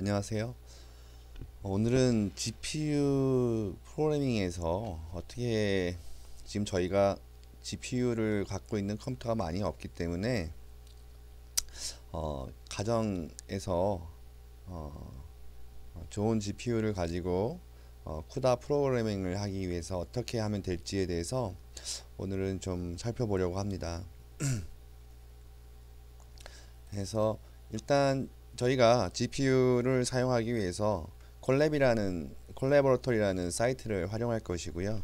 안녕하세요. 어, 오늘은 GPU 프로그래밍에서 어떻게 지금 저희가 GPU를 갖고 있는 컴퓨터가 많이 없기 때문에 어, 가정에서 어, 좋은 GPU를 가지고 어, 쿠다 프로그래밍을 하기 위해서 어떻게 하면 될지에 대해서 오늘은 좀 살펴보려고 합니다. 그래서 일단 저희가 GPU를 사용하기 위해서 콜랩이라는 콜레버터리라는 사이트를 활용할 것이고요.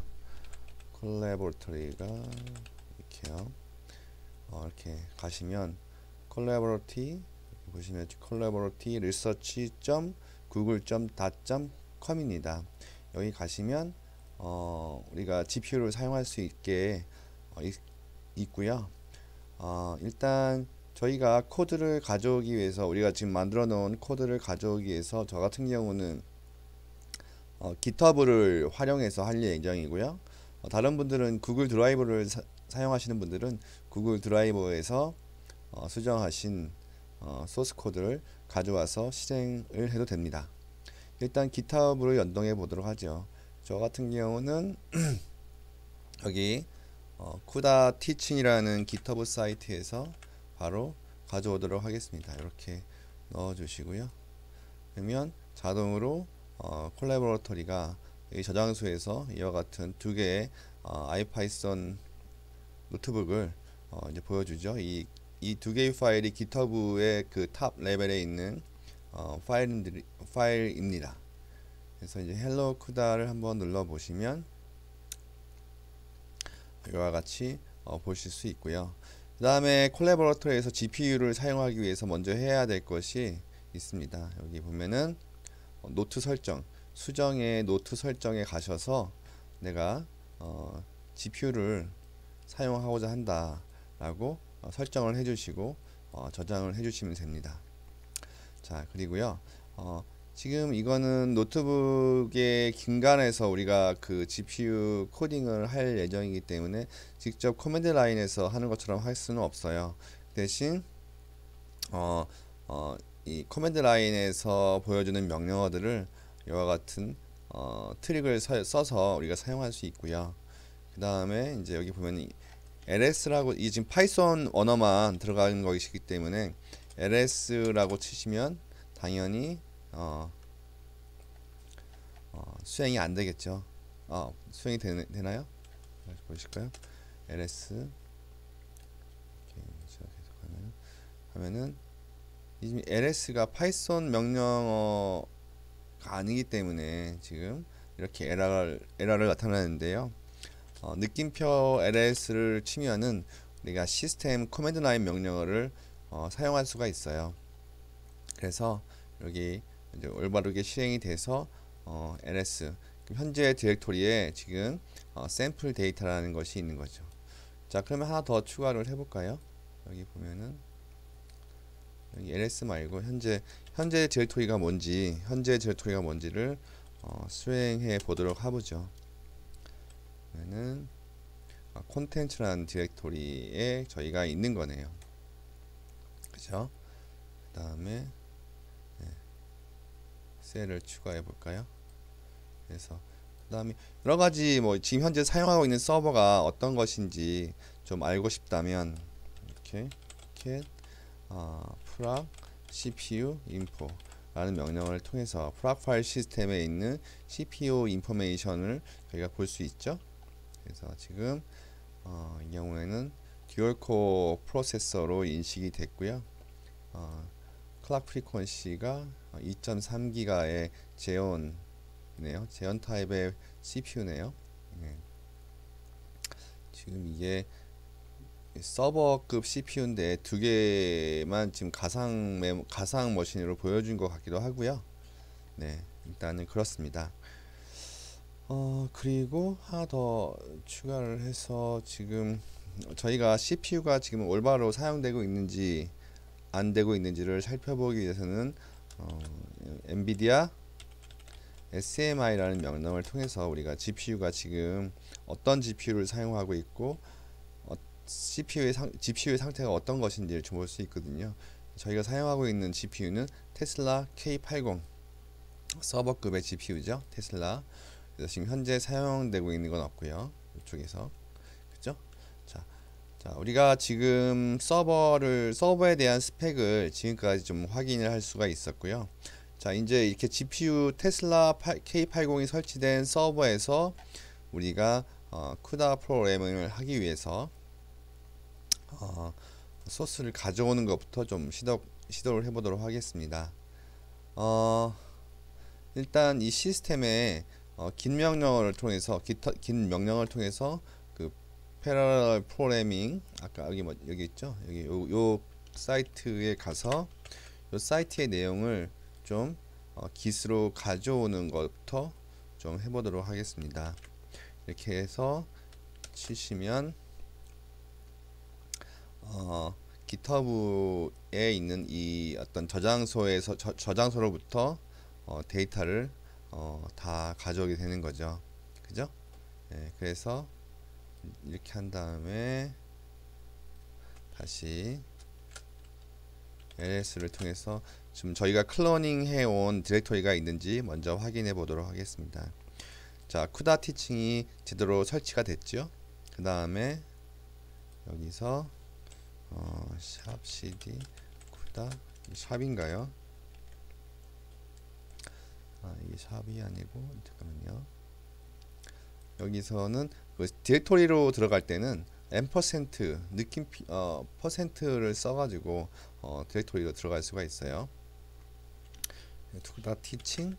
콜레버터리가 이렇게요. 어, 이렇게 가시면 콜레버티 보시면 콜레버티 리서치 google.da.com입니다. 여기 가시면 어, 우리가 GPU를 사용할 수 있게 어, 있, 있고요. 어, 일단 저희가 코드를 가져오기 위해서 우리가 지금 만들어 놓은 코드를 가져오기 위해서 저 같은 경우는 어, GitHub를 활용해서 할 예정이고요. 어, 다른 분들은 구글 드라이브를 사, 용하시는 분들은 구글 드라이버에서 어, 수정하신 어, 소스 코드를 가져와서 실행을 해도 됩니다. 일단 GitHub으로 연동해 보도록 하죠. 저 같은 경우는 여기 어, 쿠다 티칭이라는 GitHub 사이트에서 바로 가져오도록 하겠습니다. 이렇게 넣어 주시고요. 그러면 자동으로 어, 콜라보러터리가 이 저장소에서 이와 같은 두 개의 어, 아이파이썬 노트북을 어, 이제 보여주죠. 이 이 두 개의 파일이 GitHub의 그 탑 레벨에 있는 어, 파일들 파일입니다. 그래서 이제 헬로 쿠다를 한번 눌러 보시면 이와 같이 어, 보실 수 있고요. 그 다음에 콜라보레터에서 GPU를 사용하기 위해서 먼저 해야 될 것이 있습니다. 여기 보면은 어, 노트 설정, 수정의 노트 설정에 가셔서 내가 어, GPU를 사용하고자 한다 라고 어, 설정을 해주시고 어, 저장을 해주시면 됩니다. 자 그리고요. 어, 지금 이거는 노트북의 긴간에서 우리가 그 GPU 코딩을 할 예정이기 때문에 직접 커맨드 라인에서 하는 것처럼 할 수는 없어요. 대신 어, 어, 이 커맨드 라인에서 보여주는 명령어들을 이와 같은 어, 트릭을 서, 써서 우리가 사용할 수 있고요. 그 다음에 이제 여기 보면 LS라고 이 지금 파이썬 언어만 들어가는 것이기 때문에 LS라고 치시면 당연히 어, 어, 수행이 안 되겠죠. 어, 수행이 되, 되나요? 보실까요? ls 하면 하면은 이 ls가 파이썬 명령어가 아니기 때문에 지금 이렇게 에러를 에러를 나타나는데요. 어, 느낌표 ls를 치면은 우리가 시스템 커맨드 라인 명령어를 어, 사용할 수가 있어요. 그래서 여기 이제 올바르게 실행이 돼서 어, ls 현재 디렉토리에 지금 어, 샘플 데이터라는 것이 있는 거죠. 자 그러면 하나 더 추가를 해볼까요? 여기 보면은 여기 ls 말고 현재 현재 디렉토리가 뭔지 현재 디렉토리가 뭔지를 어, 수행해 보도록 해보죠. 그러면은 어, 콘텐츠라는 디렉토리에 저희가 있는 거네요. 그죠? 그 다음에 셀을 추가해 볼까요? 그래서 그 다음에 여러 가지 뭐 지금 현재 사용하고 있는 서버가 어떤 것인지 좀 알고 싶다면 이렇게 cat 어, 프락 cpu info 라는 명령을 통해서 프락 파일 시스템에 있는 CPU 인포메이션을 저희가 볼 수 있죠. 그래서 지금 어, 이 경우에는 듀얼코어 프로세서로 인식이 됐고요. 어, 클락 프리퀀시가 2.3기가의 제온이네요. 제온 타입의 CPU네요. 네. 지금 이게 서버급 CPU인데 두 개만 지금 가상 메 가상 머신으로 보여준 것 같기도 하고요. 네, 일단은 그렇습니다. 어 그리고 하나 더 추가를 해서 지금 저희가 CPU가 지금 올바로 사용되고 있는지 안 되고 있는지를 살펴보기 위해서는 어, 엔비디아 SMI라는 명령을 통해서 우리가 GPU가 지금 어떤 GPU를 사용하고 있고 어, CPU의 상, GPU의 상태가 어떤 것인지를 좀 볼 수 있거든요. 저희가 사용하고 있는 GPU는 테슬라 K80 서버급의 GPU죠. 테슬라. 그래서 지금 현재 사용되고 있는 건 없고요. 이쪽에서 자 우리가 지금 서버를 서버에 대한 스펙을 지금까지 좀 확인을 할 수가 있었고요. 자 이제 이렇게 GPU 테슬라 K80이 설치된 서버에서 우리가 어, 쿠다 프로그래밍을 하기 위해서 어, 소스를 가져오는 것부터 좀 시도, 시도를 해보도록 하겠습니다. 어, 일단 이 시스템에 어, 긴 명령어를 통해서 기타, 긴 명령을 통해서 그 패러럴 프로그래밍 아까 여기 뭐 여기 있죠 여기 요, 요 사이트에 가서 요 사이트의 내용을 좀 어, 기스로 가져오는 것부터 좀 해보도록 하겠습니다. 이렇게 해서 치시면 어, GitHub에 있는 이 어떤 저장소에서 저, 저장소로부터 어, 데이터를 어, 다 가져오게 되는 거죠. 그죠? 네, 그래서 이렇게 한 다음에 다시 ls를 통해서 지금 저희가 클로닝 해온 디렉토리가 있는지 먼저 확인해 보도록 하겠습니다. 자, 쿠다 티칭이 제대로 설치가 됐죠. 그 다음에 여기서 어, 샵 cd 쿠다 샵인가요? 아, 이게 샵이 아니고 잠깐만요. 여기서는 그 디렉토리로 들어갈 때는 앰퍼센트 느낌 어 퍼센트를 써가지고 어 디렉토리로 들어갈 수가 있어요. 투다 티칭을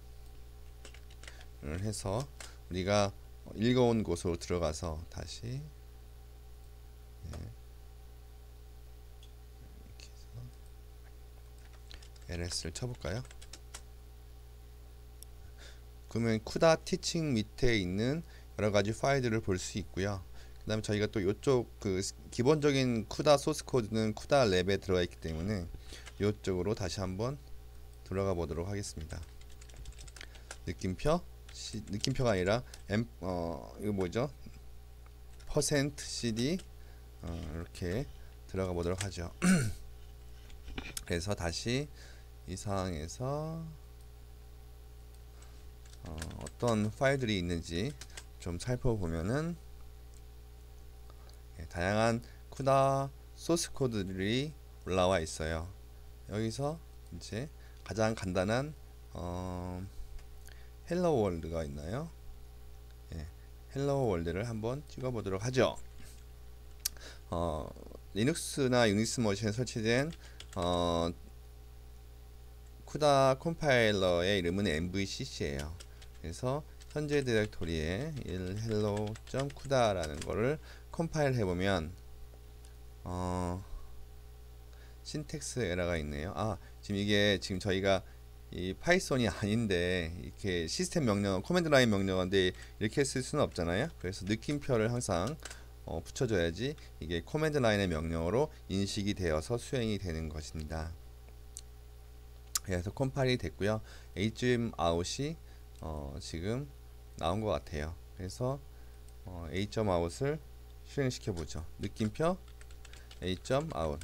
해서 우리가 읽어온 곳으로 들어가서 다시 해서 ls를 쳐볼까요? 그러면 쿠다 티칭 밑에 있는 여러 가지 파일들을 볼 수 있고요. 그 다음에 저희가 또 이쪽 그 기본적인 쿠다 소스 코드는 쿠다 랩에 들어가 있기 때문에 이쪽으로 다시 한번 들어가 보도록 하겠습니다. 느낌표 시, 느낌표가 아니라 M 어 이거 뭐죠? 퍼센트 CD 어, 이렇게 들어가 보도록 하죠. 그래서 다시 이 상황에서 어, 어떤 파일들이 있는지 좀 살펴보면은 예, 다양한 쿠다 소스 코드들이 올라와 있어요. 여기서 이제 가장 간단한 어, 헬로 월드가 있나요? 예, 헬로 월드를 한번 찍어보도록 하죠. 어, 리눅스나 유닉스 머신에 설치된 어, 쿠다 컴파일러의 이름은 MVCC예요. 그래서 현재 디렉토리에 hello.kuda라는 거를 컴파일 해보면 어, 신텍스 에러가 있네요. 아 지금 이게 지금 저희가 이 파이썬이 아닌데 이렇게 시스템 명령, 코맨드 라인 명령인데 이렇게 쓸 수는 없잖아요. 그래서 느낌표를 항상 어, 붙여줘야지 이게 코맨드 라인의 명령어로 인식이 되어서 수행이 되는 것입니다. 그래서 컴파일이 됐고요. A점 아웃이 어, 지금 나온 것 같아요. 그래서 어, A점 아웃을 실행시켜 보죠. 느낌표 A점 아웃.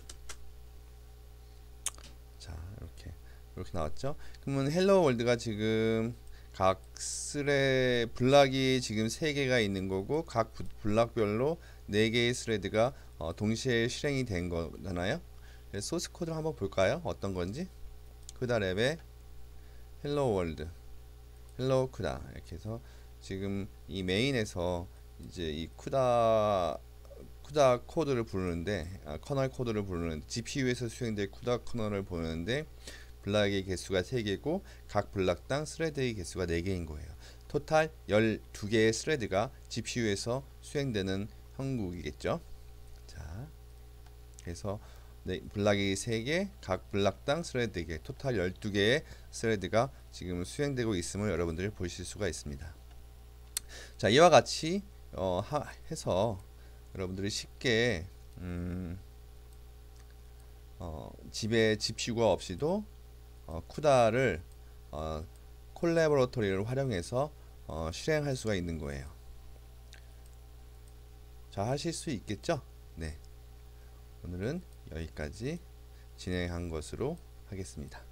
자 이렇게 이렇게 나왔죠. 그러면 헬로 월드가 지금 각 스레 블락이 지금 세 개가 있는 거고 각 블락별로 네 개의 스레드가 어, 동시에 실행이 된 거잖아요. 소스 코드를 한번 볼까요? 어떤 건지. 쿠다 랩에 헬로 월드, 헬로 쿠다 이렇게 해서 지금 이 메인에서 이제 이 쿠다 쿠다 코드를 부르는데 아, 커널 코드를 부르는 GPU에서 수행될 쿠다 커널을 보는데 블락의 개수가 3개고 각 블락당 스레드의 개수가 4개인 거예요. 토탈 12개의 스레드가 GPU에서 수행되는 형국이겠죠. 자, 그래서 네, 블락이 3개, 각 블락당 스레드 4개, 토탈 12개의 스레드가 지금 수행되고 있음을 여러분들이 보실 수가 있습니다. 자, 이와 같이 어, 하, 해서 여러분들이 쉽게 음, 어, 집에 GPU가 없이도 어, 쿠다를 어, 콜라보러토리를 활용해서 어, 실행할 수가 있는 거예요. 자, 하실 수 있겠죠? 네. 오늘은 여기까지 진행한 것으로 하겠습니다.